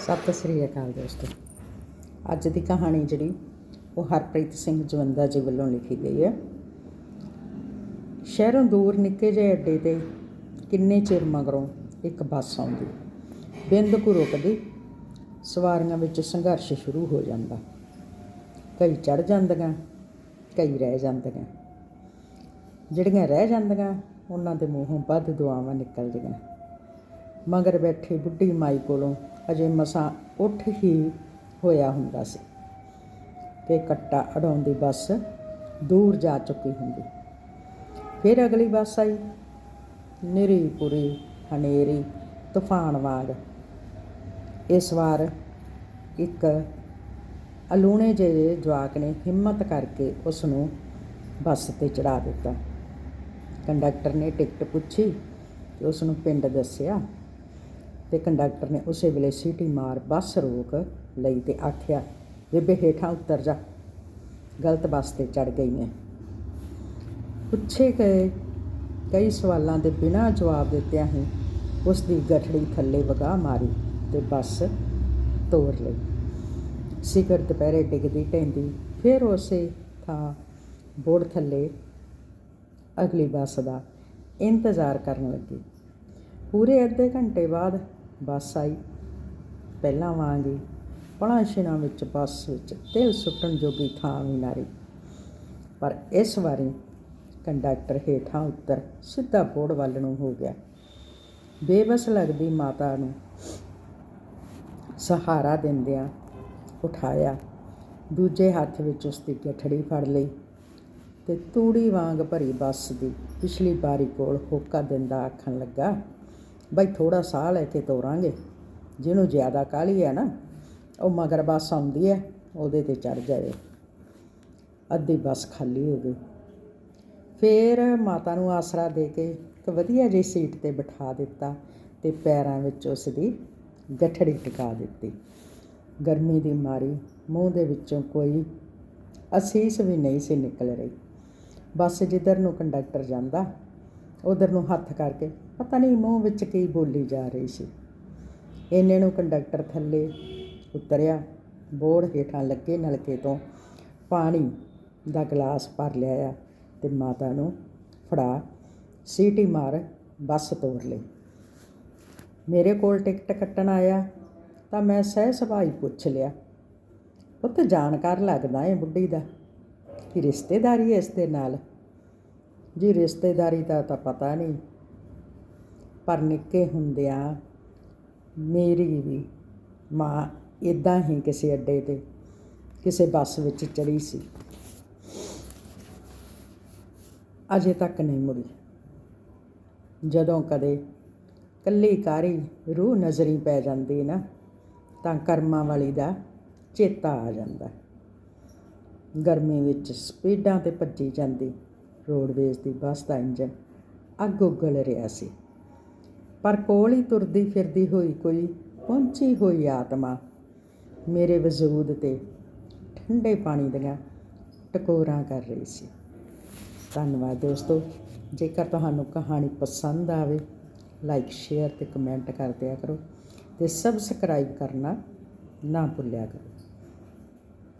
ਸਤਿ ਸ੍ਰੀ ਅਕਾਲ ਦੋਸਤੋ। ਅੱਜ ਦੀ ਕਹਾਣੀ ਜਿਹੜੀ, ਉਹ ਹਰਪ੍ਰੀਤ ਸਿੰਘ ਜਵੰਦਾ ਜੀ ਵੱਲੋਂ ਲਿਖੀ ਗਈ ਹੈ। ਸ਼ਹਿਰੋਂ ਦੂਰ ਨਿੱਕੇ ਜਿਹੇ ਅੱਡੇ ਤੇ ਕਿੰਨੇ ਚਿਰ ਮਗਰੋਂ ਇੱਕ ਬੱਸ ਆਉਂਦੀ। ਬਿੰਦ ਕੁ ਰੁਕਦੀ, ਸਵਾਰੀਆਂ ਵਿੱਚ ਸੰਘਰਸ਼ ਸ਼ੁਰੂ ਹੋ ਜਾਂਦਾ। ਕਈ ਚੜ ਜਾਂਦੀਆਂ, ਕਈ ਰਹਿ ਜਾਂਦੀਆਂ। ਜਿਹੜੀਆਂ ਰਹਿ ਜਾਂਦੀਆਂ, ਉਹਨਾਂ ਦੇ ਮੂੰਹੋਂ ਵੱਧ ਦੁਆਵਾਂ ਨਿਕਲਦੀਆਂ। ਮਗਰ ਬੈਠੀ ਬੁੱਢੀ ਮਾਈ ਕੋਲੋਂ ਅਜੇ ਮਸਾਂ ਉੱਠ ਹੀ ਹੋਇਆ ਹੁੰਦਾ ਸੀ ਤੇ ਕੱਟਾ ਅੜਾਉਂਦੀ ਬੱਸ ਦੂਰ ਜਾ ਚੁੱਕੀ ਹੁੰਦੀ। ਫਿਰ ਅਗਲੀ ਬੱਸ ਆਈ। ਨਿਰੀ ਪੁਰੀ, ਹਨੇਰੀ, ਤੂਫਾਨ ਵਾਂਗ। ਇਸ ਵਾਰ ਇੱਕ ਅਲੂਣੇ ਜਿਹੇ ਜਵਾਕ ਨੇ ਹਿੰਮਤ ਕਰਕੇ ਉਸ ਨੂੰ ਬੱਸ ਤੇ ਚੜਾ ਦਿੱਤਾ। ਕੰਡਕਟਰ ਨੇ ਟਿਕਟ ਪੁੱਛੀ ਤੇ ਉਸ ਨੂੰ ਪਿੰਡ ਦੱਸਿਆ ਤੇ ਕੰਡਕਟਰ ਨੇ ਉਸੇ ਵੇਲੇ ਸੀਟੀ ਮਾਰ ਬੱਸ ਰੋਕ ਲਈ ਤੇ ਆਖਿਆ, ਬੇਬੇ ਹੇਠਾਂ ਉਤਰ ਜਾ। ਗਲਤ ਬੱਸ ਤੇ ਚੜ ਗਈ ਹੈ ਪੁੱਛੇ ਗਏ। ਕਈ ਸਵਾਲਾਂ ਦੇ ਬਿਨਾਂ ਜਵਾਬ ਦਿੱਤਿਆਂ ਹੀ ਉਸ ਦੀ ਗਠੜੀ ਥੱਲੇ ਵਗਾ ਮਾਰੀ ਤੇ ਬੱਸ ਤੋਰ ਲਈ। ਸਿਖਰ ਦੁਪਹਿਰੇ ਡਿੱਗਦੀ ਢਹਿੰਦੀ ਫਿਰ ਉਸੇ ਥਾਂ ਬੋੜ ਥੱਲੇ ਅਗਲੀ ਬੱਸ ਦਾ ਇੰਤਜ਼ਾਰ ਕਰਨ ਲੱਗੀ। ਪੂਰੇ ਅੱਧੇ ਘੰਟੇ ਬਾਅਦ ਬੱਸ ਆਈ। ਪਹਿਲਾਂ ਵਾਂਗ ਹੀ ਪਲਾਂ ਛਿਨਾਂ ਵਿੱਚ ਬੱਸ ਵਿੱਚ ਤਿਲ ਸੁੱਟਣ ਜੋਗੀ ਥਾਂ ਵੀ ਨਾਰੀ ਪਰ ਇਸ ਵਾਰੀ ਕੰਡਕਟਰ ਹੇਠਾਂ ਉੱਤਰ ਸਿੱਧਾ ਬੋੜ ਵੱਲ ਨੂੰ ਹੋ ਗਿਆ। ਬੇਬਸ ਲੱਗਦੀ ਮਾਤਾ ਨੂੰ ਸਹਾਰਾ ਦਿੰਦਿਆਂ ਉਠਾਇਆ। ਦੂਜੇ ਹੱਥ ਵਿੱਚ ਉਸ ਦੀ ਗਠੜੀ ਫੜ ਲਈ ਤੇ ਤੂੜੀ ਵਾਂਗ ਭਰੀ ਬੱਸ ਦੀ ਪਿਛਲੀ ਬਾਰੀ ਕੋਲ ਹੋਕਾ ਦਿੰਦਾ ਆਖਣ ਲੱਗਾ ਬਈ ਥੋੜਾ ਸਾਹ ਲੈ ਕੇ ਤੋਰਾਂਗੇ। ਜਿਹਨੂੰ ਜ਼ਿਆਦਾ ਕਾਹਲੀ ਹੈ ਨਾ, ਉਹ ਮਗਰ ਬੱਸ ਆਉਂਦੀ ਹੈ ਉਹਦੇ ਤੇ ਚੜ ਜਾਏ। ਅੱਧੀ ਬੱਸ ਖਾਲੀ ਹੋ ਗਈ। ਫੇਰ ਮਾਤਾ ਨੂੰ ਆਸਰਾ ਦੇ ਕੇ ਇੱਕ ਵਧੀਆ ਜਿਹੀ ਸੀਟ ਤੇ ਬਿਠਾ ਦਿੱਤਾ ਤੇ ਪੈਰਾਂ ਵਿੱਚ ਉਸ ਦੀ ਗਠੜੀ ਟਿਕਾ ਦਿੱਤੀ। ਗਰਮੀ ਦੀ ਮਾਰੀ, ਮੂੰਹ ਦੇ ਵਿੱਚੋਂ ਕੋਈ ਅਸੀਸ ਵੀ ਨਹੀਂ ਸੀ ਨਿਕਲ ਰਹੀ। ਬੱਸ ਜਿੱਧਰ ਨੂੰ ਕੰਡਕਟਰ ਜਾਂਦਾ ਉਧਰ ਨੂੰ ਹੱਥ ਕਰਕੇ, ਪਤਾ ਨਹੀਂ ਮੂੰਹ ਵਿੱਚ ਕੀ ਬੋਲੀ ਜਾ ਰਹੀ ਸੀ। ਇੰਨੇ ਨੂੰ ਕੰਡਕਟਰ ਥੱਲੇ ਉਤਰਿਆ ਬੋਰਡ ਹੇਠਾਂ ਲੱਗੇ ਨਲਕੇ ਤੋਂ ਪਾਣੀ ਦਾ ਗਲਾਸ ਭਰ ਲਿਆ ਤੇ ਮਾਤਾ ਨੂੰ ਫੜਾ, ਸੀਟੀ ਮਾਰ ਬੱਸ ਤੋੜ ਲਈ। ਮੇਰੇ ਕੋਲ ਟਿਕਟ ਕੱਟਣ ਆਇਆ, ਤਾਂ ਮੈਂ ਸਹਿ ਸੁਭਾਈ ਪੁੱਛ ਲਿਆ। ਪੁੱਤ, ਜਾਣਕਾਰ ਲੱਗਦਾ ਏ ਬੁੱਢੀ ਦਾ, ਕਿ ਰਿਸ਼ਤੇਦਾਰੀ ਹੈ ਇਸ ਦੇ ਨਾਲ? ਜੀ, ਰਿਸ਼ਤੇਦਾਰੀ ਦਾ ਤਾਂ ਪਤਾ ਨਹੀਂ। ਪਰ ਨਿੱਕੇ ਹੁੰਦਿਆਂ ਮੇਰੀ ਵੀ ਮਾਂ ਇਦਾਂ ਹੀ ਕਿਸੇ ਅੱਡੇ ਤੇ, ਕਿਸੇ ਬੱਸ ਵਿੱਚ ਚੜੀ ਸੀ। ਅਜੇ ਤੱਕ ਨਹੀਂ ਮੁੜੀ। ਜਦੋਂ ਕਦੇ ਕੱਲੀ ਕਾਰੀ ਰੂਹ ਨਜ਼ਰੀ ਪੈ ਜਾਂਦੀ ਨਾ, ਤਾਂ ਕਰਮਾਂ ਵਾਲੀ ਦਾ ਚੇਤਾ ਆ ਜਾਂਦਾ। ਗਰਮੀ ਵਿੱਚ ਸਪੀਡਾਂ ਤੇ ਭੱਜੀ ਜਾਂਦੀ। ਰੋਡਵੇਜ਼ ਦੀ ਬੱਸ ਦਾ ਇੰਜਨ ਅੱਗ ਉਗਲ ਰਿਹਾ ਸੀ। ਪਰ ਕੋਲ ਹੀ ਤੁਰਦੀ ਫਿਰਦੀ ਹੋਈ ਕੋਈ ਪਹੁੰਚੀ ਹੋਈ ਆਤਮਾ ਮੇਰੇ ਵਜੂਦ ਤੇ ਠੰਡੇ ਪਾਣੀ ਦੀਆਂ ਟਕੋਰਾਂ ਕਰ ਰਹੀ ਸੀ। ਧੰਨਵਾਦ ਦੋਸਤੋ, ਜੇਕਰ ਤੁਹਾਨੂੰ ਕਹਾਣੀ ਪਸੰਦ ਆਵੇ ਲਾਈਕ ਸ਼ੇਅਰ ਤੇ ਕਮੈਂਟ ਕਰ ਦਿਆ ਕਰੋ ਤੇ ਸਬਸਕ੍ਰਾਈਬ ਕਰਨਾ ਨਾ ਭੁੱਲਿਆ ਕਰੋ।